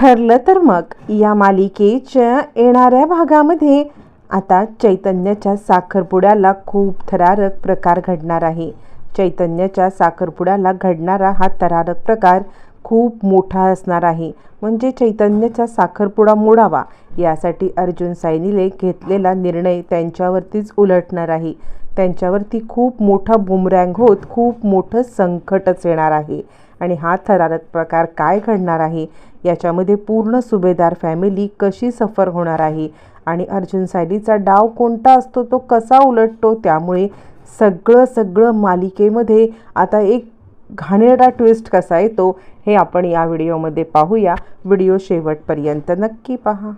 ठरलं तर मग. या मालिकेच्या येणाऱ्या भागामध्ये आता चैतन्याच्या साखरपुड्याला खूप थरारक प्रकार घडणार आहे. चैतन्याच्या साखरपुड्याला घडणारा हा थरारक प्रकार खूप मोठा असणार आहे. म्हणजे चैतन्याचा साखरपुडा मोडावा यासाठी अर्जुन सायनीले घेतलेला निर्णय त्यांच्यावरतीच उलटणार आहे. त्यांच्यावरती खूप मोठा बुमरँग होत खूप मोठं संकटच येणार आहे. आणि हा थरारक प्रकार काय घडणार आहे? याच्यामध्ये पूर्ण सुभेदार फॅमिली कशी सफर होणार आहे? आणि अर्जुन सायलीचा डाव कोणता असतो? तो कसा उलटतो? त्यामुळे सगळं सगळं मालिकेमध्ये आता एक घाणेरडा ट्विस्ट कसा येतो हे आपण या व्हिडिओमध्ये पाहूया. व्हिडिओ शेवटपर्यंत नक्की पहा.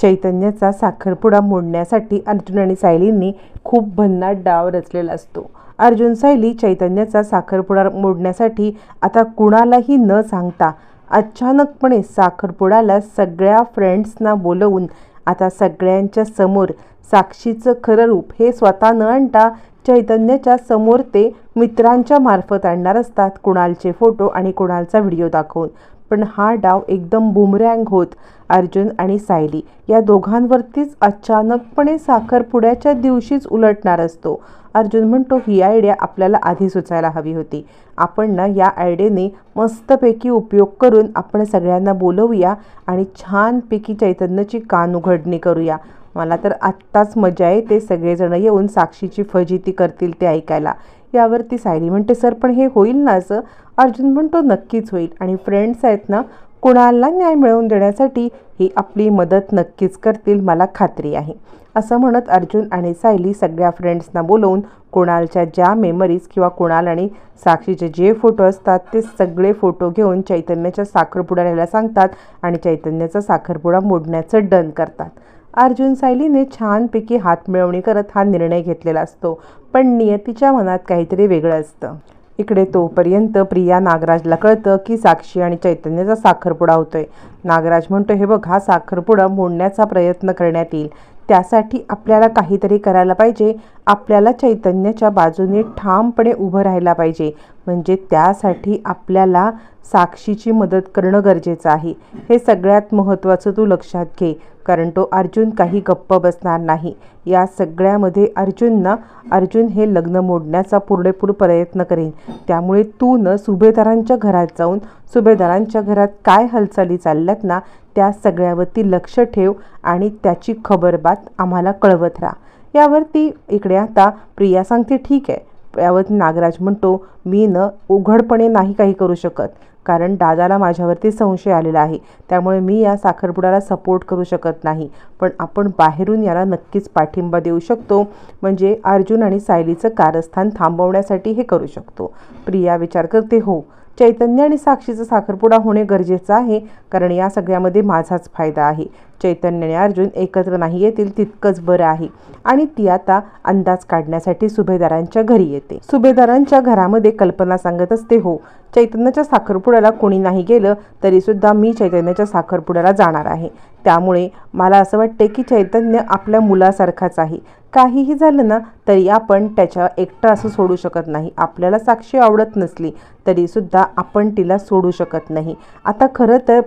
चैतन्याचा साखरपुडा मोडण्यासाठी अर्जुन आणि सायलींनी खूप भन्नाट डाव रचलेला असतो. अर्जुन सायली चैतन्याचा साखरपुडा मोडण्यासाठी आता कुणालाही न सांगता अचानकपणे साखरपुडाला सगळ्या फ्रेंड्सना बोलवून आता सगळ्यांच्या समोर साक्षीचं खरं रूप हे स्वतः न आणता चैतन्याच्या समोर ते मित्रांच्या मार्फत आणणार असतात. कुणालचे फोटो आणि कुणालचा व्हिडिओ दाखवून. पण हा डाव एकदम बुमरँग होत अर्जुन आणि सायली या दोघांवरतीच अचानकपणे साखरपुड्याच्या दिवशीच उलटणार असतो. अर्जुन म्हणतो ही आयडिया आपल्याला आधी सुचायला हवी होती. आपण ना या आयडियाने मस्तपैकी उपयोग करून आपण सगळ्यांना बोलवूया आणि छानपैकी चैतन्याची कान उघडणी करूया. मला तर आत्ताच मजा येते सगळेजण येऊन साक्षीची फजिती करतील ते ऐकायला. यावरती सायली म्हणते सर पण हे होईल ना असं? अर्जुन म्हणतो नक्कीच होईल. आणि फ्रेंड्स आहेत ना कुणाला न्याय मिळवून देण्यासाठी ही आपली मदत नक्कीच करतील मला खात्री आहे. असं म्हणत अर्जुन आणि सायली सगळ्या फ्रेंड्सना बोलवून कुणालच्या ज्या मेमरीज किंवा कुणाल आणि साक्षीचे जे फोटो असतात ते सगळे फोटो घेऊन चैतन्याच्या साखरपुड्याला सांगतात आणि चैतन्याचा साखरपुडा मोडण्याचं डन करतात. अर्जुन सायलीने छानपैकी हात मिळवणी करत हा निर्णय घेतलेला असतो पण नियतीच्या मनात काहीतरी वेगळं असतं. इकडे तोपर्यंत प्रिया नागराजला कळतं की साक्षी आणि चैतन्याचा साखरपुडा होतोय. नागराज म्हणतो हे बघ हा साखरपुडा मोडण्याचा प्रयत्न करण्यात येईल. त्यासाठी आपल्याला काहीतरी करायला पाहिजे. आपल्याला चैतन्याच्या बाजूने ठामपणे उभं राहायला पाहिजे. म्हणजे त्यासाठी आपल्याला साक्षीची मदत करणं गरजेचं आहे. हे सगळ्यात महत्त्वाचं तू लक्षात घे कारण तो अर्जुन काही गप्प बसणार नाही. या सगळ्यामध्ये अर्जुननं अर्जुन हे लग्न मोडण्याचा पुरेपूर प्रयत्न करेन. त्यामुळे तू न सुभेदारांच्या घरात जाऊन सुभेदारांच्या घरात काय हालचाली चालल्यात ना त्या सगळ्यावरती लक्ष ठेव आणि त्याची खबरबात आम्हाला कळवत राहा. यावरती इकडे आता प्रिया सांगते ठीक आहे. यावर नागराज म्हणतो मी न उघडपणे नाही काही करू शकत. कारण दादाला माझ्यावरती संशय आलेला आहे. त्यामुळे मी या साखरपुड्याला सपोर्ट करू शकत नाही. पण आपण बाहेरून याला नक्कीच पाठिंबा देऊ शकतो. म्हणजे अर्जुन आणि सायलीचं कारस्थान थांबवण्यासाठी हे करू शकतो. प्रिया विचार करते हो चैतन्य आणि साक्षीचा साखरपुडा होणे गरजेचं आहे कारण या सगळ्यामध्ये माझाच फायदा आहे. चैतन्य आणि अर्जुन एकत्र नाही येतील तितकंच बरं आहे. आणि ती आता अंदाज काढण्यासाठी सुभेदारांच्या घरी येते. सुभेदारांच्या घरामध्ये कल्पना सांगत असते हो चैतन्याच्या साखरपुड्याला कोणी नाही गेलं तरीसुद्धा मी चैतन्याच्या साखरपुड्याला जाणार आहे. त्यामुळे मला असं वाटते की चैतन्य आपल्या मुलासारखाच आहे. काहीही झालं ना तरी आपण त्याच्या एकटं असं सोडू शकत नाही. आपल्याला साक्षी आवडत नसली तरीसुद्धा आपण तिला सोडू शकत नाही. आता खरं तर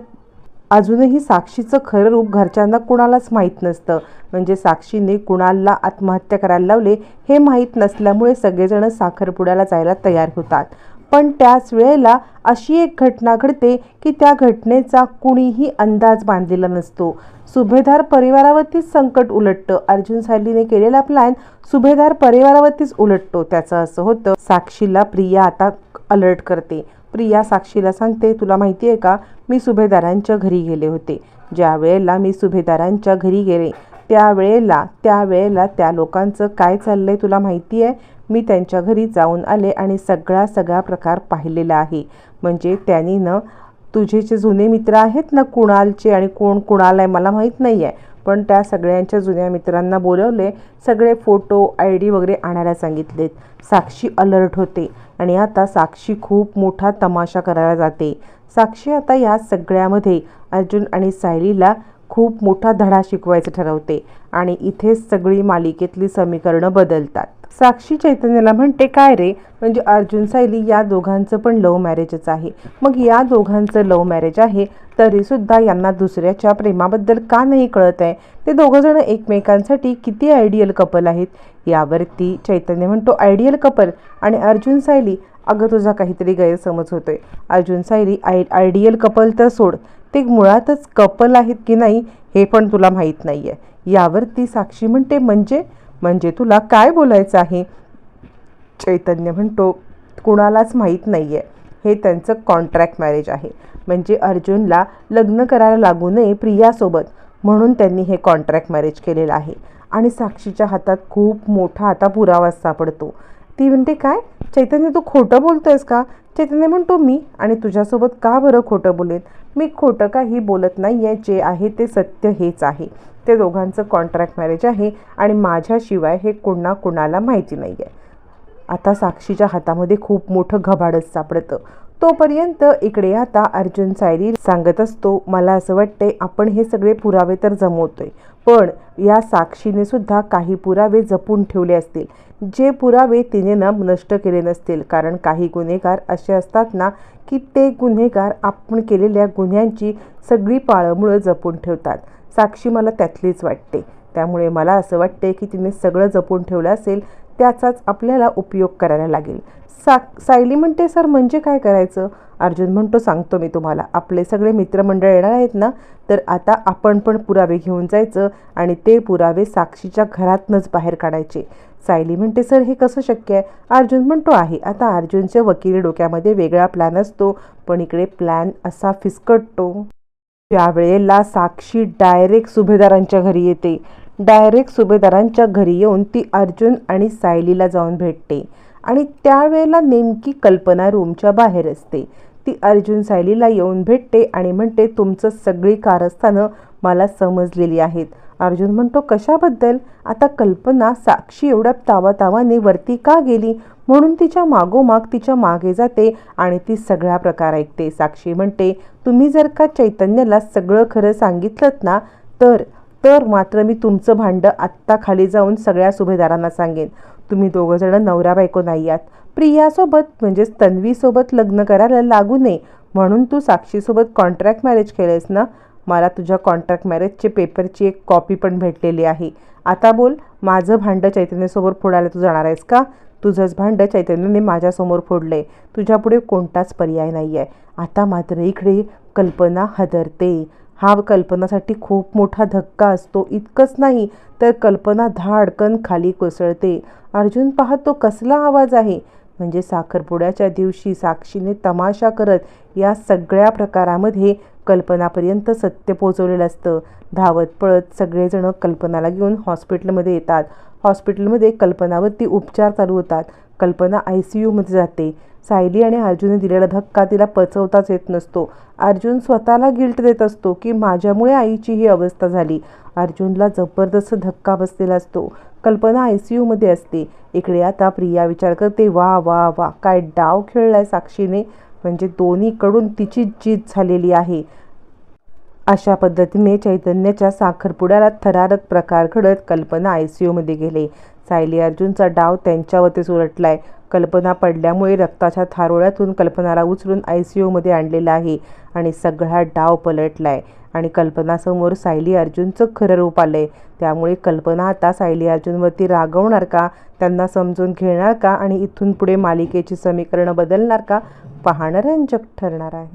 अजूनही साक्षीचं खरं रूप घरच्यांना कुणालाच माहीत नसतं. म्हणजे साक्षीने कुणाला आत्महत्या करायला लावले हे माहीत नसल्यामुळे सगळेजण साखरपुड्याला जायला तयार होतात. पण त्याच वेळेला अशी एक घटना घडते की त्या घटनेचा कुणीही अंदाज बांधलेला नसतो. सुभेदार परिवारावरतीच संकट उलटतं. अर्जुन सालीने केलेला प्लॅन सुभेदार परिवारावरतीच उलटतो. त्याचं असं होतं साक्षीला प्रिया आता अलर्ट करते. प्रिया साक्षीला सांगते तुला माहिती आहे का? मी सुभेदारांच्या घरी गेले होते. ज्या वेळेला मी सुभेदारांच्या घरी गेले त्यावेळेला त्यावेळेला त्या लोकांचं काय चाललंय तुला माहिती आहे? मी त्यांच्या घरी जाऊन आले आणि सगळा सगळा प्रकार पाहिलेला आहे. म्हणजे त्यांनी न तुझे जे जुने मित्र आहेत ना कुणालचे आणि कोण कुणाल आहे मला माहीत नाही आहे पण त्या सगळ्यांच्या जुन्या मित्रांना बोलवले सगळे फोटो आय डी वगैरे आणायला सांगितलेत. साक्षी अलर्ट होते आणि आता साक्षी खूप मोठा तमाशा करायला जाते. साक्षी आता या सगळ्यामध्ये अर्जुन आणि सायलीला खूप मोठा धडा शिकवायचं ठरवते आणि इथेच सगळी मालिकेतली समीकरणं बदलतात. साक्षी चैतन्याला म्हणते काय रे? म्हणजे अर्जुन सायली या दोघांचं पण लव्ह मॅरेजच आहे. मग या दोघांचं लव्ह मॅरेज आहे तरीसुद्धा यांना दुसऱ्याच्या प्रेमाबद्दल का नाही कळत आहे? ते दोघंजणं एकमेकांसाठी किती आयडियल कपल आहेत? यावरती चैतन्य म्हणतो आयडियल कपल आणि अर्जुन सायली अगं तुझा काहीतरी गैरसमज होतोय. Arjun Sayali I ideal couple तर सोड. ते मुळातच कपल आहेत की नाही हे पण तुला माहीत नाही आहे यावरती साक्षी म्हणते म्हणजे? म्हणजे तुला काय बोलायचं आहे? चैतन्य म्हणतो कुणालाच माहीत नाही आहे हे त्यांचं कॉन्ट्रॅक्ट मॅरेज आहे. म्हणजे अर्जुनला लग्न करायला लागू नये प्रियासोबत. म्हणून त्यांनी हे कॉन्ट्रॅक्ट मॅरेज केलेलं आहे. आणि साक्षीच्या हातात खूप मोठा आता पुरावा सापडतो. ती म्हणते काय? चैतन्य तू खोटं बोलतोयस का? चैतन्य म्हणतो मी आणि तुझ्यासोबत का बरं खोटं बोलेन? मी खोटं काही बोलत नाही आहे जे आहे ते सत्य हेच आहे. ते दोघांचं कॉन्ट्रॅक्ट मॅरेज आहे आणि माझ्याशिवाय हे कोणा कोणाला माहिती नाही आहे आता साक्षीच्या हातामध्ये खूप मोठं घबाडच सापडतं. तोपर्यंत इकडे आता अर्जुन सायरी सांगत असतो मला असं वाटतंय आपण हे सगळे पुरावे तर जमवतोय पण या साक्षीने सुद्धा काही पुरावे जपून ठेवले असतील. जे पुरावे तिने ना नष्ट केले नसतील कारण काही गुन्हेगार असे असतात ना की ते गुन्हेगार आपण केलेल्या गुन्ह्यांची सगळी पाळंमुळं जपून ठेवतात. साक्षी मला त्यातलीच वाटते. त्यामुळे मला असं वाटते की तिने सगळं जपून ठेवलं असेल त्याचाच आपल्याला उपयोग करायला लागेल. सा सायली म्हणते सर म्हणजे काय करायचं? अर्जुन म्हणतो सांगतो मी तुम्हाला. आपले सगळे मित्रमंडळ येणार आहेत ना तर आता आपण पण पुरावे घेऊन जायचं आणि ते पुरावे साक्षीच्या घरातनंच बाहेर काढायचे. सायली म्हणते सर हे कसं शक्य आहे? अर्जुन म्हणतो आहे. आता अर्जुनच्या वकील डोक्यामध्ये वेगळा प्लॅन असतो पण इकडे प्लॅन असा फिसकटतो. त्यावेळेला साक्षी डायरेक्ट सुभेदारांच्या घरी येते. डायरेक्ट सुभेदारांच्या घरी येऊन ती अर्जुन आणि सायलीला जाऊन भेटते. आणि त्यावेळेला नेमकी कल्पना रूमच्या बाहेर असते. ती अर्जुन सायलीला येऊन भेटते आणि म्हणते तुमचं सगळी कारस्थानं मला समजलेली आहेत. अर्जुन म्हणतो कशाबद्दल? आता कल्पना साक्षी एवढ्या तावातावाने वरती का गेली? म्हणून तिच्या मागोमाग तिच्यामागे जाते आणि ती सगळ्या प्रकार ऐकते. साक्षी म्हणते तुम्ही जर का चैतन्याला सगळं खरं सांगितलं ना तर तर मात्र मी तुमचं भांडं आत्ता खाली जाऊन सगळ्या सुभेदारांना सांगेन. तुम्ही दोघंजणं नवरा बायको नाही आहात. प्रियासोबत म्हणजेच तन्वीसोबत लग्न करायला लागू नये म्हणून तू साक्षीसोबत कॉन्ट्रॅक्ट मॅरेज केलेस ना? मला तुझ्या कॉन्ट्रॅक्ट मॅरेजचे पेपरची एक कॉपी पण भेटलेली आहे. आता बोल माझं भांडं चैतन्यासोबत फोडायला तू जाणार आहेस का? तुझंच भांडं चैतन्याने माझ्यासमोर फोडलं आहे तुझ्यापुढे कोणताच पर्याय नाही आहे आता मात्र इकडे कल्पना हदरते. हा कल्पनासाठी खूप मोठा धक्का असतो. इतकंच नाही तर कल्पना धाडकन खाली कोसळते. अर्जुन पाहतो कसला आवाज आहे? म्हणजे साखरपुड्याच्या दिवशी साक्षीने तमाशा करत या सगळ्या प्रकारामध्ये कल्पनापर्यंत सत्य पोचवलेलं असतं. धावत पळत सगळेजण कल्पनाला घेऊन हॉस्पिटलमध्ये येतात. हॉस्पिटलमध्ये कल्पनावरती उपचार चालू होतात. कल्पना आय सी यूमध्ये जाते. सायली आणि अर्जुनने दिलेला धक्का तिला पचवताच येत नसतो. अर्जुन स्वतःला गिल्ट देत असतो की माझ्यामुळे आईची ही अवस्था झाली. अर्जुनला जबरदस्त धक्का बसलेला असतो. कल्पना आय सी यूमध्ये असते. इकडे आता प्रिया विचार करते वा वा वा काय डाव खेळलाय साक्षीने. म्हणजे दोन्हीकडून तिची जीत झालेली आहे. अशा पद्धतीने चैतन्याच्या साखरपुड्याला थरारक प्रकार घडत कल्पना आय सी यूमध्ये गेले. सायली अर्जुनचा डाव त्यांच्यावरतीच उलटलाय. कल्पना पडल्यामुळे रक्ताच्या थारोळ्यातून कल्पनाला उचलून आय सी यूमध्ये आणलेला आहे आणि सगळा डाव पलटलाय. आणि कल्पनासमोर सायली अर्जुनचं खरं रूप आलंय. त्यामुळे कल्पना आता सायली अर्जुनवरती रागवणार का? त्यांना समजून घेणार का? आणि इथून पुढे मालिकेची समीकरणं बदलणार का? पाहणं रंजक ठरणार आहे.